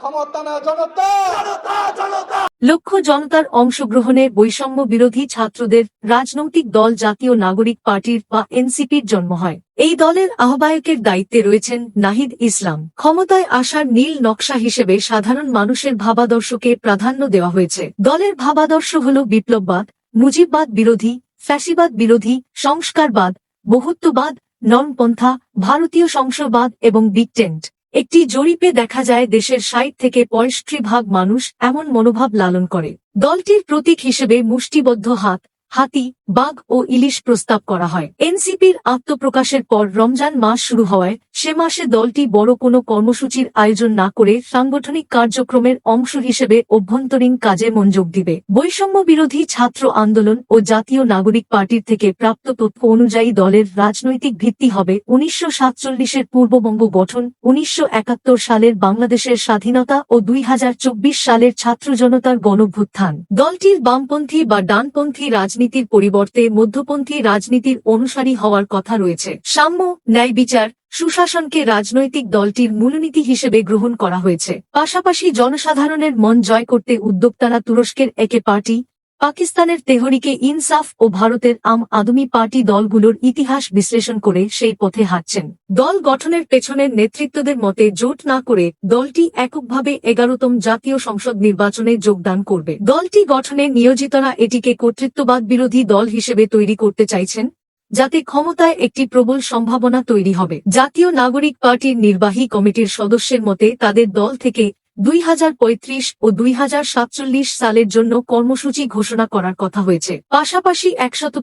ক্ষমতা না জনতা। জনতা জনতা। লক্ষ্য জনতার অংশগ্রহণে বৈষম্য বিরোধী ছাত্রদের রাজনৈতিক দল জাতীয় নাগরিক পার্টির বা এনসিপির জন্ম হয়। এই দলের আহ্বায়কের দায়িত্বে রয়েছেন নাহিদ ইসলাম। ক্ষমতায় আসার নীল নকশা হিসেবে সাধারণ মানুষের ভাবাদর্শকে প্রাধান্য দেওয়া হয়েছে। দলের ভাবাদর্শ হল বিপ্লববাদ মুজিববাদ বিরোধী ফ্যাসিবাদ বিরোধী সংস্কারবাদ বহুত্ববাদ ননপন্থা ভারতীয় সংসদবাদ এবং বিগ টেন্ট একটি জরিপে দেখা যায় দেশের ষাট থেকে পঁয়ষট্টি ভাগ মানুষ এমন মনোভাব লালন করে। দলটির প্রতীক হিসেবে মুষ্টিবদ্ধ হাত, হাতি, বাঘ ও ইলিশ প্রস্তাব করা হয়। এনসিপির আত্মপ্রকাশের পর রমজান মাস শুরু হওয়ায় সে মাসে দলটি বড় কোনো কর্মসূচির আয়োজন না করে সাংগঠনিক কার্যক্রমের অংশ হিসেবে অভ্যন্তরীণ কাজে মনোযোগ দিবে। বৈষম্য বিরোধী ছাত্র আন্দোলন ও জাতীয় নাগরিক পার্টির থেকে প্রাপ্ত তথ্য অনুযায়ী দলের রাজনৈতিক ভিত্তি হবে উনিশশো সাতচল্লিশের পূর্ববঙ্গ গঠন, উনিশশো একাত্তর সালের বাংলাদেশের স্বাধীনতা ও দুই হাজার চব্বিশ সালের ছাত্র জনতার গণভ্যুত্থান। দলটির বামপন্থী বা ডানপন্থী রাজনীতির পরিবর্তে মধ্যপন্থী রাজনীতির অনুসারী হওয়ার কথা রয়েছে। সাম্য, ন্যায় বিচার সুশাসনকে রাজনৈতিক দলটির মূলনীতি হিসেবে গ্রহণ করা হয়েছে। পাশাপাশি জনসাধারণের মন জয় করতে উদ্যোক্তারা তুরস্কের একে পার্টি, পাকিস্তানের তেহরিকে ইনসাফ ও ভারতের আম আদমি পার্টি দলগুলোর ইতিহাস বিশ্লেষণ করে সেই পথে হাঁটছেন। দল গঠনের পেছনের নেতৃত্বদের মতে জোট না করে দলটি এককভাবে এগারোতম জাতীয় সংসদ নির্বাচনে যোগদান করবে। দলটি গঠনে নিয়োজিতরা এটিকে কর্তৃত্ববাদ বিরোধী দল হিসেবে তৈরি করতে চাইছেন। যাতে ক্ষমতায় একটি প্রবল সম্ভাবনা তৈরি হবে। জাতীয় নাগরিক পার্টির নির্বাহী কমিটির সদস্যের মতে তাদের দল থেকে দুই হাজার পঁয়ত্রিশ ও দুই হাজার সাতচল্লিশ সালের জন্য কর্মসূচি ঘোষণা করার কথা হয়েছে। পাশাপাশি একশত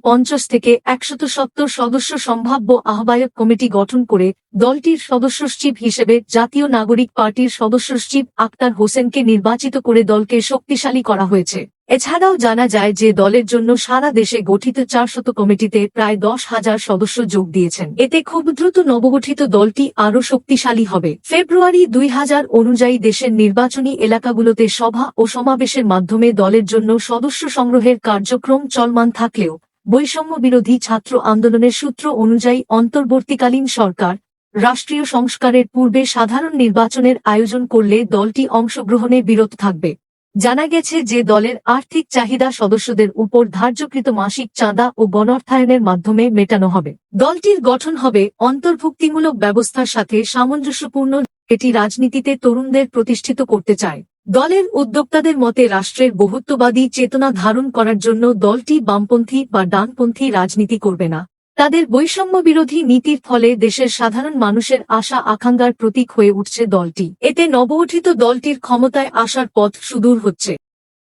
থেকে একশত সদস্য সম্ভাব্য আহ্বায়ক কমিটি গঠন করে দলটির সদস্য সচিব হিসেবে জাতীয় নাগরিক পার্টির সদস্য সচিব আক্তার হোসেনকে নির্বাচিত করে দলকে শক্তিশালী করা হয়েছে। এছাড়াও জানা যায় যে দলের জন্য সারা দেশে গঠিত চারশত কমিটিতে প্রায় দশ হাজার সদস্য যোগ দিয়েছেন। এতে খুব দ্রুত নবগঠিত দলটি আরও শক্তিশালী হবে। ফেব্রুয়ারি দুই হাজার অনুযায়ী দেশের নির্বাচনী এলাকাগুলোতে সভা ও সমাবেশের মাধ্যমে দলের জন্য সদস্য সংগ্রহের কার্যক্রম চলমান থাকলেও বৈষম্য বিরোধী ছাত্র আন্দোলনের সূত্র অনুযায়ী অন্তর্বর্তীকালীন সরকার রাষ্ট্রীয় সংস্কারের পূর্বে সাধারণ নির্বাচনের আয়োজন করলে দলটি অংশগ্রহণে বিরত থাকবে। জানা গেছে যে দলের আর্থিক চাহিদা সদস্যদের উপর ধার্যকৃত মাসিক চাঁদা ও গণঅর্থায়নের মাধ্যমে মেটানো হবে। দলটির গঠন হবে অন্তর্ভুক্তিমূলক ব্যবস্থার সাথে সামঞ্জস্যপূর্ণ এটি রাজনীতিতে তরুণদের প্রতিষ্ঠিত করতে চায়। দলের উদ্যোক্তাদের মতে রাষ্ট্রের বহুত্ববাদী চেতনা ধারণ করার জন্য দলটি বামপন্থী বা ডানপন্থী রাজনীতি করবে না। তাদের বৈষম্য বিরোধী নীতির ফলে দেশের সাধারণ মানুষের আশা আকাঙ্ক্ষার প্রতীক হয়ে উঠছে দলটি। এতে নবগঠিত দলটির ক্ষমতায় আসার পথ সুদূর হচ্ছে।